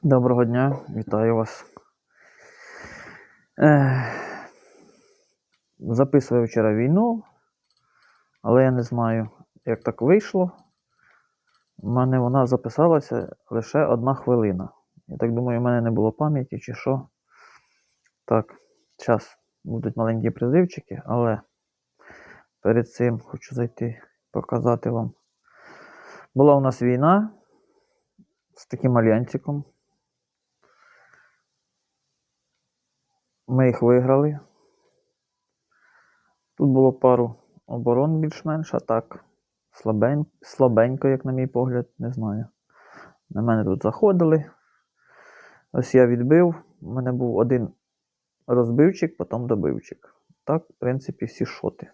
Доброго дня, вітаю вас. Ех, Записував вчора війну, але я не знаю, як так вийшло. У мене вона записалася лише одна хвилина. Я так думаю, у мене не було пам'яті чи що. Так, зараз будуть маленькі призивчики, але перед цим хочу зайти показати вам. Була у нас війна з таким альянсиком. Ми їх виграли. Тут було пару оборон більш-менш, а так. Слабень... Слабенько, як на мій погляд, не знаю. На мене тут заходили. Ось я відбив. У мене був один розбивчик, потім добивчик. Так, в принципі, всі шоти.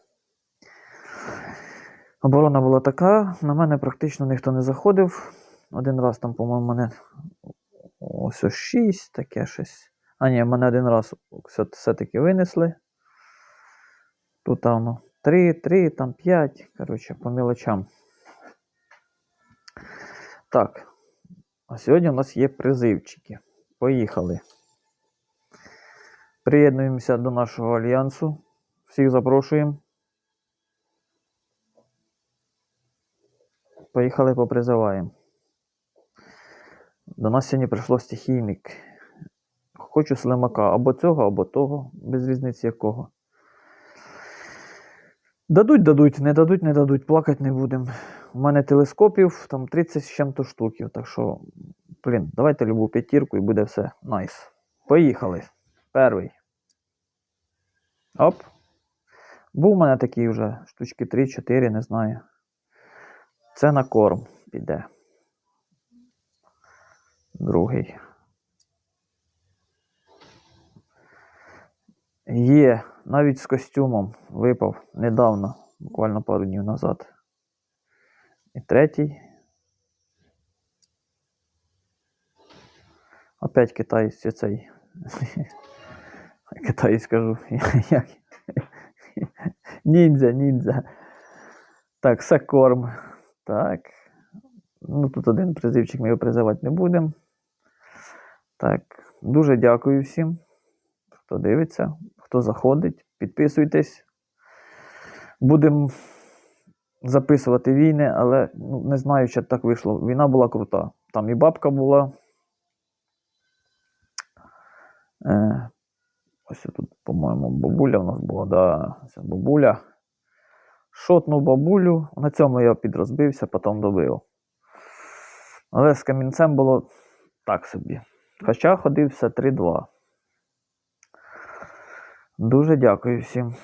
Оборона була така, на мене практично ніхто не заходив. Один раз там, по-моєму, мене ось ось 6, таке щось. А ні, мене один раз все- все-таки винесли. Тут там ну, 3, 3, там 5. Коротше, по мілочам. Так. А сьогодні у нас є призивчики. Поїхали. Приєднуємося до нашого альянсу. Всіх запрошуємо. Поїхали попризиваємо. До нас сьогодні прийшло стихійник. Хочу слимака або цього, або того, без різниці якого. Дадуть, дадуть, не дадуть, не дадуть, плакати не будемо. У мене телескопів там 30 з чим-то штуків. Так що, блін, давайте любу п'ятірку і буде все найс. Поїхали. Перший. Оп. Був у мене такий вже штучки 3-4, не знаю. Це на корм піде. Другий. Є, навіть з костюмом випав недавно, буквально пару днів назад. І третій. Опять китаєць цей. Китаєць скажу. Ніндзя, ніндзя. Так, все корм. Так. Ну, тут один призивчик, ми його призивати не будемо. Так, дуже дякую всім, хто дивиться, хто заходить. Підписуйтесь. Будемо записувати війни, але ну, не знаю, чи так вийшло. Війна була крута. Там і бабка була. Е, ось тут, по-моєму, бабуля у нас була, да, це бабуля. Шотнув бабулю, на цьому я підрозбився, потім добив. Але з камінцем було так собі. Хоча ходив все 3-2. Дуже дякую всім.